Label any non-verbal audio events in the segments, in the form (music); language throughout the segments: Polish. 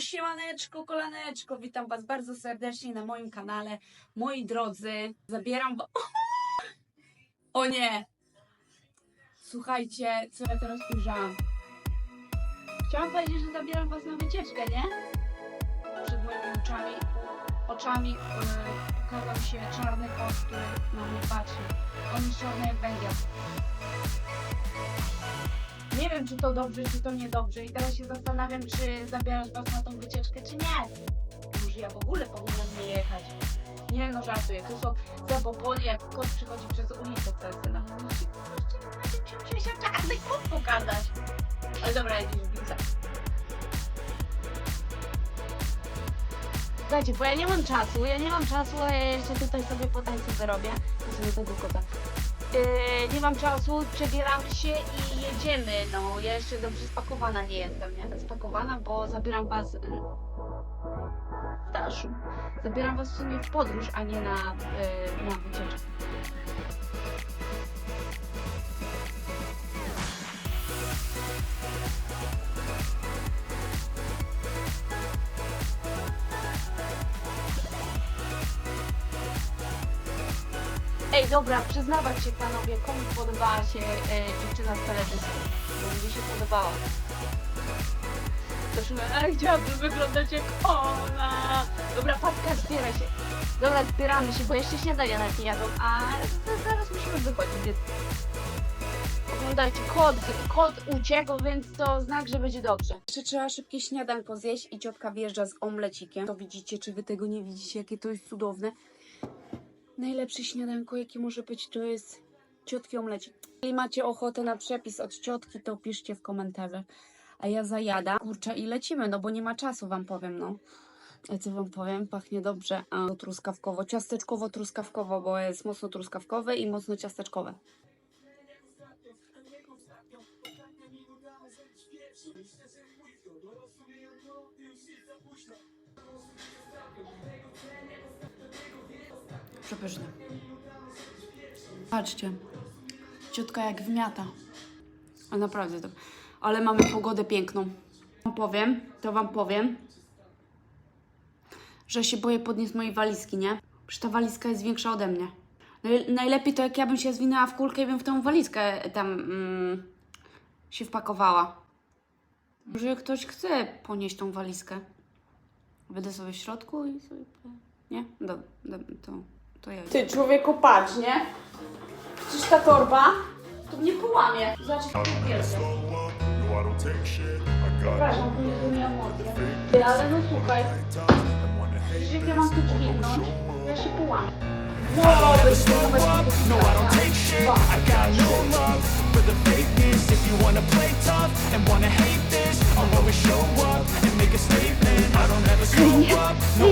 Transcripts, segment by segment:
Siemaneczko, kolaneczko, witam Was bardzo serdecznie na moim kanale. Moi drodzy, zabieram. (laughs) O nie! Słuchajcie, co ja teraz ujrzałam. Chciałam powiedzieć, że zabieram Was na wycieczkę, nie? Przed moimi oczami, oczami yy, ukazał się czarny kot, który na mnie patrzy. On jest czarny jak węgiel. Nie wiem, czy to dobrze, czy to niedobrze. I teraz się zastanawiam, czy zabierać was na tą wycieczkę, czy nie. Może ja w ogóle powinnam nie jechać. Nie no, żartuję. To są zabobony, jak kot przychodzi przez ulicę wtedy. No, się musiał czarny kot pokazać. Ale dobra, jakiś widzę. Słuchajcie, bo ja nie mam czasu, ja nie mam czasu, a ja jeszcze tutaj sobie po tańcu zarobię. Ja sobie tego kota. Yy, nie mam czasu, przebieram się i jedziemy. No, ja jeszcze dobrze spakowana nie jestem, nie? Spakowana, bo zabieram was. Staszu. Zabieram was w sumie w podróż, a nie na, yy, na wycieczkę. Ej, dobra, przyznawać się panowie, komu podobała się e, dziewczyna z teledysku? Bo mi się podobała. Zresztą, ale chciałabym wyglądać jak ona. Dobra, patka, zbieraj się. Dobra, zbieramy się, bo jeszcze śniadania nawet nie jadą, a zaraz musimy wychodzić. Oglądajcie, kot, kot uciekł, więc to znak, że będzie dobrze. Jeszcze trzeba szybkie śniadanko zjeść i ciotka wjeżdża z omlecikiem. To widzicie, czy wy tego nie widzicie, jakie to jest cudowne. Najlepsze śniadanko, jakie może być, to jest ciotki omlecik. Jeśli macie ochotę na przepis od ciotki, to piszcie w komentarzach. A ja zajadam. Kurczę, i lecimy, no bo nie ma czasu, wam powiem, no. A co wam powiem? Pachnie dobrze. A truskawkowo, ciasteczkowo-truskawkowo, bo jest mocno truskawkowe i mocno ciasteczkowe. Przepyszne. Patrzcie. Ciotka jak wmiata. A naprawdę to. Ale mamy pogodę piękną. Wam powiem, to wam powiem, że się boję podnieść mojej walizki, nie? Przecież ta walizka jest większa ode mnie. Naj- Najlepiej to jak ja bym się zwinęła w kulkę i bym w tą walizkę tam mm, się wpakowała. Może ktoś chce ponieść tą walizkę. Będę sobie w środku i sobie... Nie? Dobra to, to ja. Ty człowieku patrz, nie? Przecież ta torba to mnie połamie. Zobacz, jak to wielkie. No, Przepraszam, to nie emocje. Ty, ale no słuchaj, przecież jak ja mam tu dźwignąć, to ja się połamię. No, bez (laughs) No,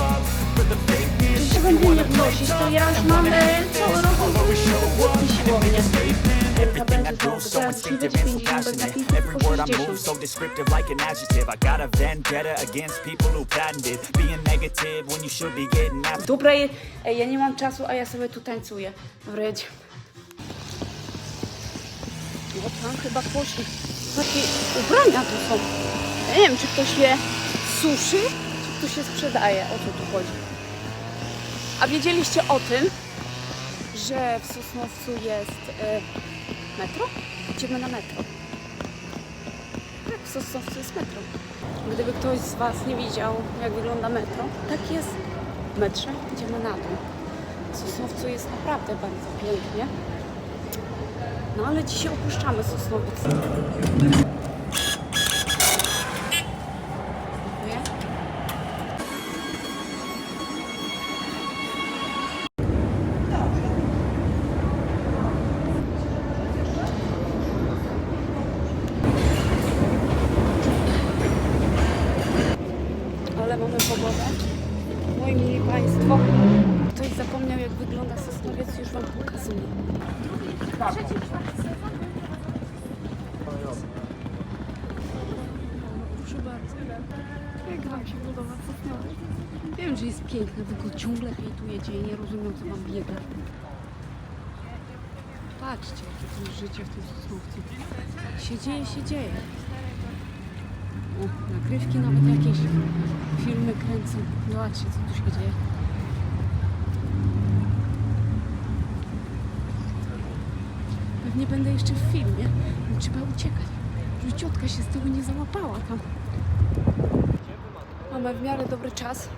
I no. No, no. Jeśli będzie nie wnosić, to ja już mam e, cały rok siłownię. Everything I do so instinctive and so passionate Every word I move so descriptive like an adjective I got a vendetta against people who patented Being negative when you should be getting after Dobra, ja nie mam czasu, a ja sobie tu tańcuję. Dobra, jedziemy. O, tam chyba poszli. Takie ubrania tu są. Ja nie wiem, czy ktoś je suszy, czy ktoś je sprzedaje. O co tu chodzi? A wiedzieliście o tym, że w Sosnowcu jest e, metro? Idziemy na metro. Tak, w Sosnowcu jest metro. Gdyby ktoś z Was nie widział, jak wygląda metro, tak jest w metrze, idziemy na dół. W Sosnowcu jest naprawdę bardzo pięknie. No ale dzisiaj opuszczamy Sosnowiec. Ciągle hejtujecie i nie rozumiem, co Wam biega. Patrzcie, jakie to jest życie w tym Sosnowcu. Się dzieje, się dzieje. O, nagrywki nawet jakieś. Filmy kręcą. Zobaczcie, co tu się dzieje. Pewnie będę jeszcze w filmie. No, trzeba uciekać, żeby ciotka się z tego nie załapała tam. Mamy w miarę dobry czas.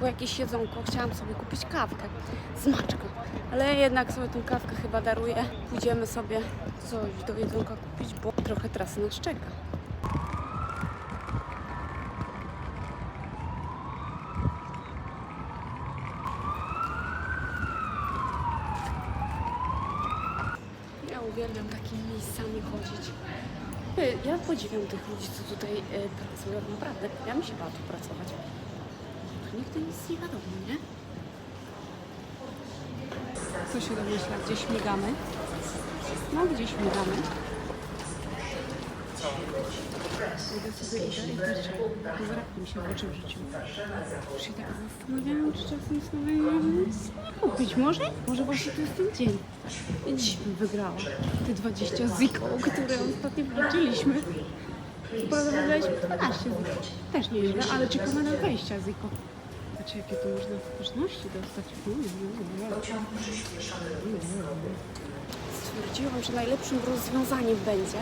Po jakieś jedzonko chciałam sobie kupić kawkę z maczką. Ale jednak sobie tą kawkę chyba daruję. Pójdziemy sobie coś do jedzonka kupić, bo trochę trasy nas czeka. Ja uwielbiam takimi miejscami chodzić. Ja podziwiam tych ludzi, co tutaj y, pracują. Naprawdę, ja mi się tu pracować. Nigdy nic nie wiadomo, nie? Co się domyśla? Gdzie śmigamy? No, gdzie śmigamy? Idę sobie i patrzę. Zrabnie mi się w oczy życiu. Już się tak zastanawiałam, czy czasem sobie nie kupić. Może? Może właśnie to jest ten dzień. I dziś bym wygrała. Te 20 ziko, które ostatnio wliczyliśmy. Co prawda wygraliśmy 12 ziko. Też nieźle, ale czekamy na 20 ziko. Znaczy, jakie to można ważności dostać. Mm, mm. Stwierdziłam, że najlepszym rozwiązaniem będzie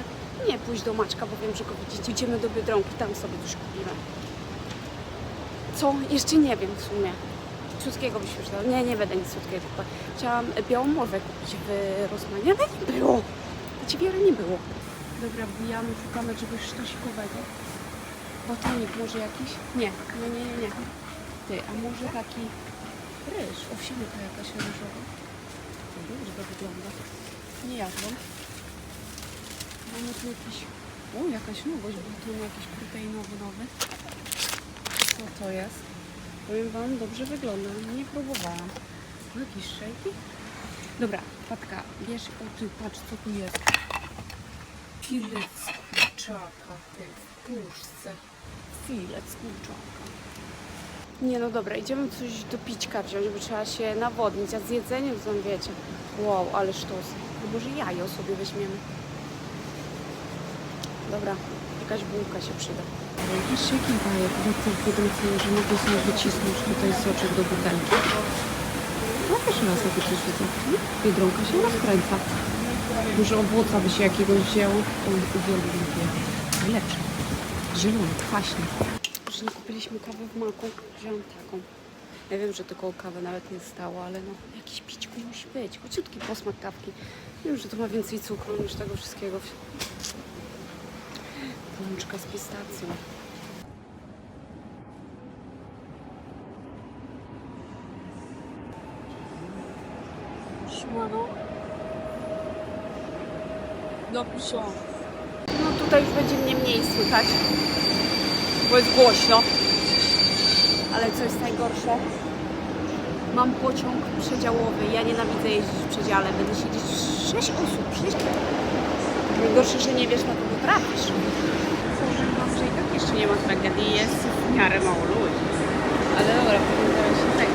nie pójść do Maćka, bo wiem, że go widzicie. Idziemy do Biedronki, tam sobie coś kupimy. Co? Jeszcze nie wiem w sumie. Słodkiego byś już dała. Nie, nie będę nic słodkiego kupować. Chciałam białą morwę kupić w Rosmanie, ale nie było. Ci wiele nie było. Dobra, wbijamy, szukamy czegoś sztosikowego. Batonik może jakiś? Nie, nie, nie, nie, nie. Ty, a może taki ryż, owsianka jakaś ryżowa. Dobrze to wygląda. Nie jadłam. Mamy tu jakiś... O, jakaś nowość, buton jakiś proteinowy nowy. Co to jest? Powiem Wam, dobrze wygląda. Nie próbowałam. Jakieś szejki? Dobra, Patka, bierz, o ty, patrz co tu jest. Filet z kurczaka, ty, w puszce. Filet z kurczaka. Nie, no dobra, idziemy coś do pićka wziąć, bo trzeba się nawodnić, a z jedzeniem to wiecie. Wow, ale sztos. No może jajo sobie weźmiemy. Dobra, jakaś bułka się przyda. Patrzcie, jaki bajek, doktor Biedronce, że mogę sobie wycisnąć tutaj soczek do butelki. No pierwszy raz takie coś widzę. Biedronka się rozkręca. Może owoca by się jakiegoś wzięło. Uwielbiam je. Najlepsze. Zielony, kwaśny. Kupiliśmy kawy w maku, wziąłem taką. Ja wiem, że tylko kawę nawet nie stało, ale no jakiś pićku musi być. Chociutki posmak kawki. Wiem, że to ma więcej cukru niż tego wszystkiego. Pączka z pistacją. Siemano. Dobrze. No tutaj już będzie mnie mniej słychać, bo jest głośno. Ale co jest najgorsze? Mam pociąg przedziałowy. Ja nienawidzę jeździć w przedziale. Będę siedzieć 6 osób. 6 Najgorsze, że nie wiesz na kogo trafisz. Że i tak jeszcze nie ma tragedii. Jest w miarę mało ludzi. Ale dobra, zaraz się tak.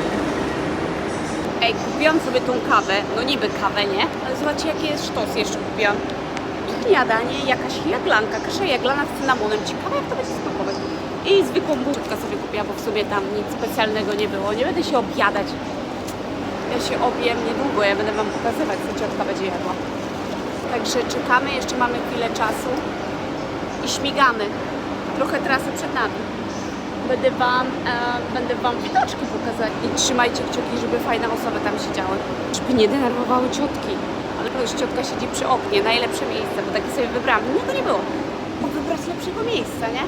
Ej, kupiłam sobie tą kawę. No niby kawę, nie? Ale zobaczcie, jaki jest sztos jeszcze kupiłam. Śniadanie, jakaś jaglanka, kasza jaglana z cynamonem. Ciekawe, jak to będzie smakować. I zwykłą bułkę sobie kupiłam, bo w sumie tam nic specjalnego nie było. Nie będę się objadać. Ja się objem niedługo, ja będę Wam pokazywać, co ciotka będzie jadła. Także czekamy, jeszcze mamy chwilę czasu i śmigamy. Trochę trasy przed nami. Będę Wam, e, będę wam widoczki pokazać i trzymajcie kciuki, żeby fajne osoby tam siedziały. Żeby nie denerwowały ciotki. Ale to już ciotka siedzi przy oknie, najlepsze miejsce, bo takie sobie wybrałam. To nie było. Bo wybrać lepszego miejsca, nie?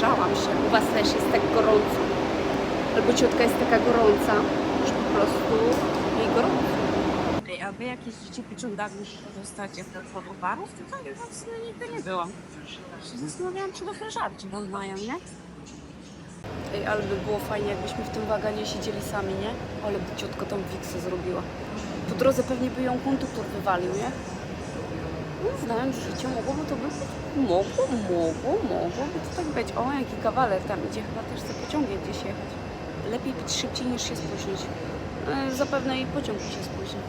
Zgrzałam się. U Was też jest tak gorąco. Albo ciotka jest taka gorąca, że po prostu jej gorąco. Ej, a wy jak jeździcie pociągami, zostacie w towarów? To tak sumie nigdy nie byłam. Się zastanawiałam, czy trochę żarci wam mają, nie? Ej, ale by było fajnie, jakbyśmy w tym waganie siedzieli sami, nie? Ale by ciotka tam wiksę zrobiła. Po drodze pewnie by ją konduktor wywalił, nie? No, znając życie, mogłoby to być. Mogło, mogło, mogłoby to tak być. O, jaki kawaler tam idzie, chyba też chce pociągiem gdzieś jechać. Lepiej być szybciej niż się spóźnić. E, zapewne i pociąg się spóźni.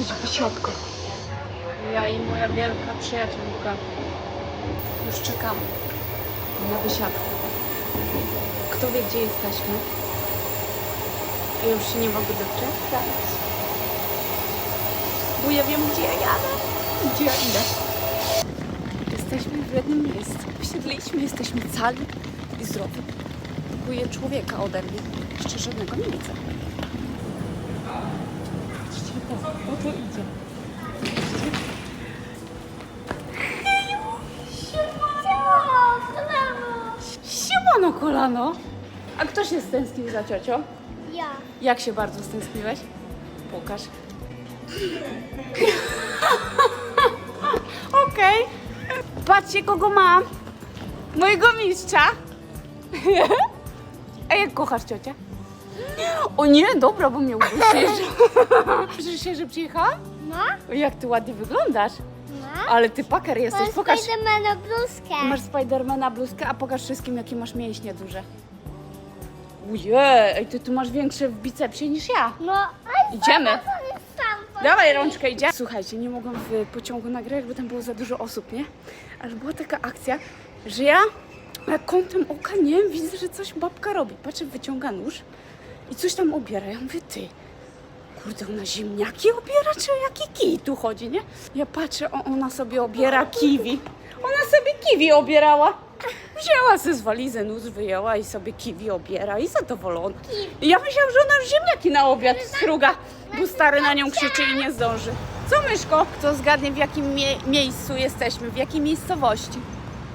Być wysiadka. Ja i moja wielka przyjaciółka. Już czekamy na wysiadkę. Kto wie, gdzie jesteśmy? Ja już się nie mogę doczekać. Bo ja wiem, gdzie ja jadę. Gdzie ja idę. Jesteśmy w jednym miejscu. Wysiedliśmy, jesteśmy cali i zdrowi. Próbuję człowieka ode mnie. Jeszcze żadnego nie widzę. To, o to idzie. Siemano kolano! A kto się stęsknił za ciocią? Ja. Jak się bardzo stęskniłeś? Pokaż. (laughs) Okej. Patrzcie, kogo mam. Mojego mistrza. (laughs) A jak kochasz ciocię? O nie, dobra, bo mnie udusisz. Cieszysz (laughs) się, że przyjechałam? No? Jak ty ładnie wyglądasz. No? Ale ty paker jesteś. Mam Pokaż. Spidermana bluzkę. Masz Spidermana bluzkę, a pokaż wszystkim, jakie masz mięśnie duże. Ojej, ty tu masz większe w bicepsie niż ja. No, a Idziemy. sam Dawaj rączkę, idzie. Słuchajcie, nie mogłam w pociągu nagrać, bo tam było za dużo osób, nie? Ale była taka akcja, że ja na kątem oka, nie widzę, że coś babka robi. Patrzę, wyciąga nóż i coś tam obiera. Ja mówię, ty, kurde, ona ziemniaki obiera, czy o jaki kij tu chodzi, nie? Ja patrzę, o, ona sobie obiera kiwi. Ona sobie kiwi obierała. Wzięła ze z walizy nóż, wyjęła i sobie kiwi obiera i zadowolona. I ja myślałam, że ona już ziemniaki na obiad struga, bo stary na nią krzyczy i nie zdąży. Co Myszko? Kto zgadnie w jakim mie- miejscu jesteśmy, w jakiej miejscowości?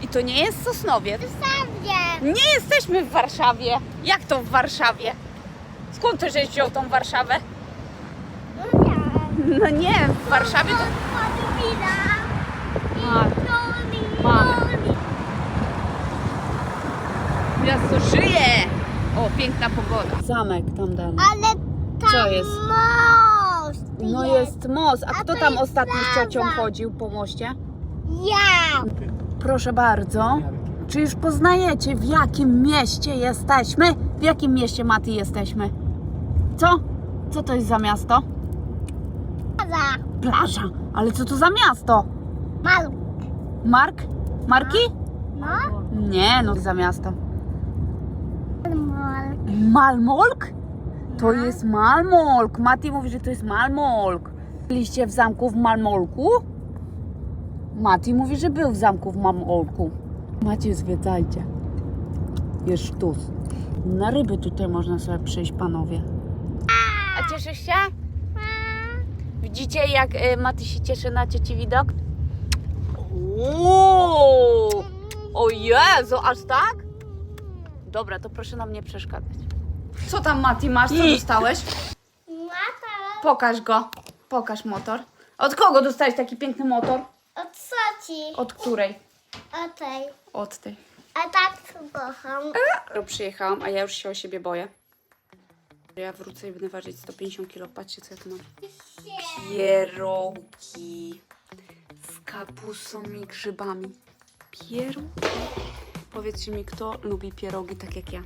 I to nie jest Sosnowiec. Stawię. Nie jesteśmy w Warszawie. Jak to w Warszawie? Skąd ty żeś wziął tą Warszawę? No ja. No nie, w Warszawie to... Mamy. Mamy. Miasto żyje! O, piękna pogoda. Zamek tam dalej. Ale tam Co jest? most No jest most. A A kto to tam jest ostatnio z ciocią lawa. chodził po moście? Ja. Proszę bardzo. Czy już poznajecie, w jakim mieście jesteśmy? W jakim mieście, Mati, jesteśmy? Co? Co to jest za miasto? Plaza. Plaża. Ale co to za miasto? Malu. Mark? Marki? No? Nie, no za miasto. Mal. Malmolk? To jest Malmolk. Mati mówi, że to jest Malmolk. Byliście w zamku w Malmolku? Mati mówi, że był w zamku w Malmolku. Macie, zwiedzajcie. Jest sztus. Na ryby tutaj można sobie przyjść, panowie. Cieszysz się? Widzicie, jak y, Mati się cieszy na cieci widok? Uuu! O Jezu, aż tak? Dobra, to proszę nam nie przeszkadzać. Co tam, Mati, masz? Co dostałeś? Mata. Pokaż go. Pokaż motor. Od kogo dostałeś taki piękny motor? Od co ci? Od której? Od tej. Od tej. A tak kocham. Przyjechałam, a ja już się o siebie boję. Ja wrócę i będę ważyć 150 kg. Patrzcie, co ja tu mam. Pierogi z kapustą i grzybami. Pierogi. Powiedzcie mi, kto lubi pierogi tak jak ja.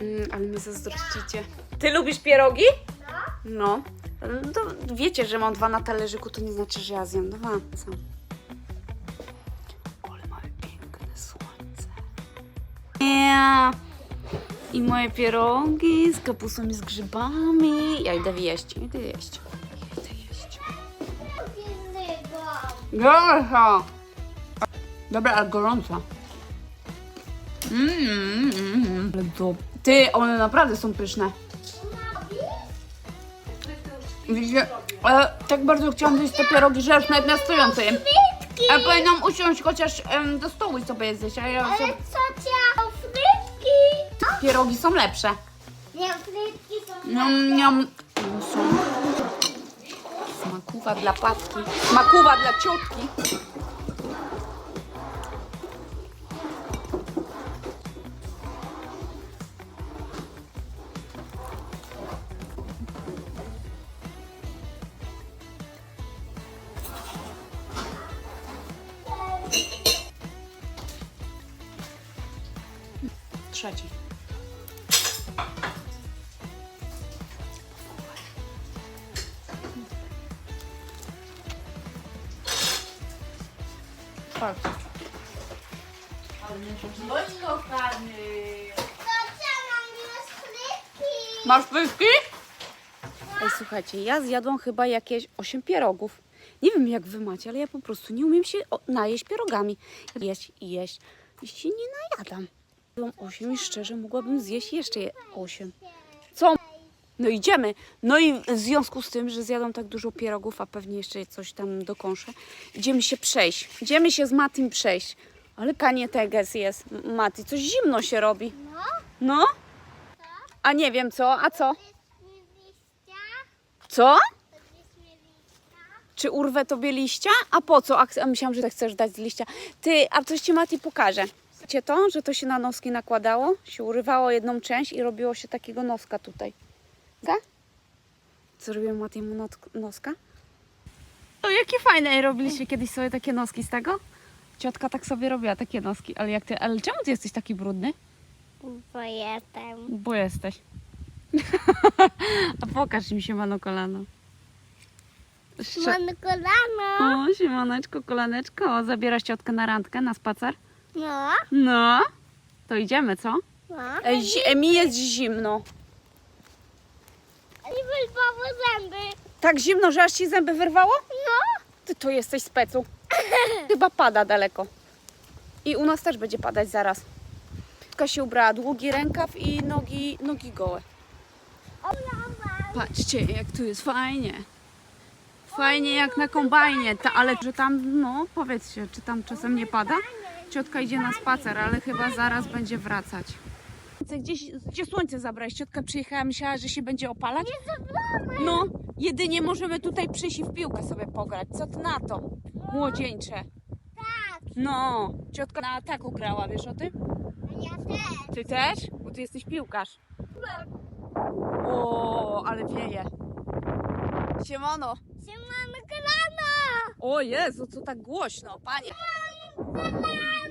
Mm, ale mnie zazdrościcie. Ty lubisz pierogi? No. No wiecie, że mam dwa na talerzyku, to nie znaczy, że ja zjem dwa. Co? Ale mamy piękne słońce. Nie. I moje pierogi z kapustą i z grzybami. Ja idę jeść, idę jeść. Idę jeść. Gorąco. Dobra, ale gorąca. Mmm, mm, mm. Ale to... Ty, one naprawdę są pyszne. Widzicie, ale tak bardzo chciałam zjeść te pierogi, że aż nawet na stojąco jem. Ja powinnam usiąść chociaż em, do stołu i sobie zjeść, a ja Ale sobie... cocia, frytki. Pierogi są lepsze. Nie, frytki są Niam, niam. Są. Smakuwa dla patki. Smakuwa dla ciotki. Mam już frytki. Masz pyszki? Ej, słuchajcie, ja zjadłam chyba jakieś 8 pierogów. Nie wiem jak wy macie, ale ja po prostu nie umiem się najeść pierogami. Jeść i jeść. I się nie najadam. Zjadłam 8 i szczerze mogłabym zjeść jeszcze 8. Co? No idziemy. No i w związku z tym, że zjadłam tak dużo pierogów, a pewnie jeszcze coś tam dokąszę, idziemy się przejść. Idziemy się z Matim przejść. Ale kanie teges jest, Mati. Coś zimno się robi. No, No? A nie wiem co, a co? Co? Czy urwę tobie liścia? A po co? A myślałam, że chcesz dać z liścia. Ty, a coś ci Mati pokaże. Wiecie to, że to się na noski nakładało? Się urywało jedną część i robiło się takiego noska tutaj. Co robiłem Matiemu not- noska? O, jakie fajne! Ej, Robiliście kiedyś sobie takie noski z tego? Ciotka tak sobie robiła takie noski, ale jak ty, ale czemu ty jesteś taki brudny? Bo jestem. Bo jesteś. (laughs) A pokaż mi się mano kolano. Szcz- Mam kolano. O, siemaneczko, kolaneczko. Zabierasz ciotkę na randkę, na spacer? No, No. To idziemy, co? no. Mi jest zimno. I wylwały zęby. Tak zimno, że aż ci zęby wyrwało? No. Ty to jesteś specu. (laughs) Chyba pada daleko. I u nas też będzie padać zaraz. Ciotka się ubrała, długi rękaw i nogi, nogi gołe. Patrzcie, jak tu jest fajnie. Fajnie jak na kombajnie, Ta, ale że tam, no powiedzcie, czy tam czasem nie pada? Ciotka idzie na spacer, ale chyba zaraz będzie wracać. Gdzieś, gdzie słońce zabrać? Ciotka przyjechała, myślała, że się będzie opalać? No, jedynie możemy tutaj przyjść i w piłkę sobie pograć. Co ty na to? Młodzieńcze. Tak, No, ciotka na ataku grała, wiesz o tym? ja też. Ty też? Bo ty jesteś piłkarz. O, ale wieje. Siemano. Się mamy kolano. O Jezu, co tak głośno, panie. Kolano.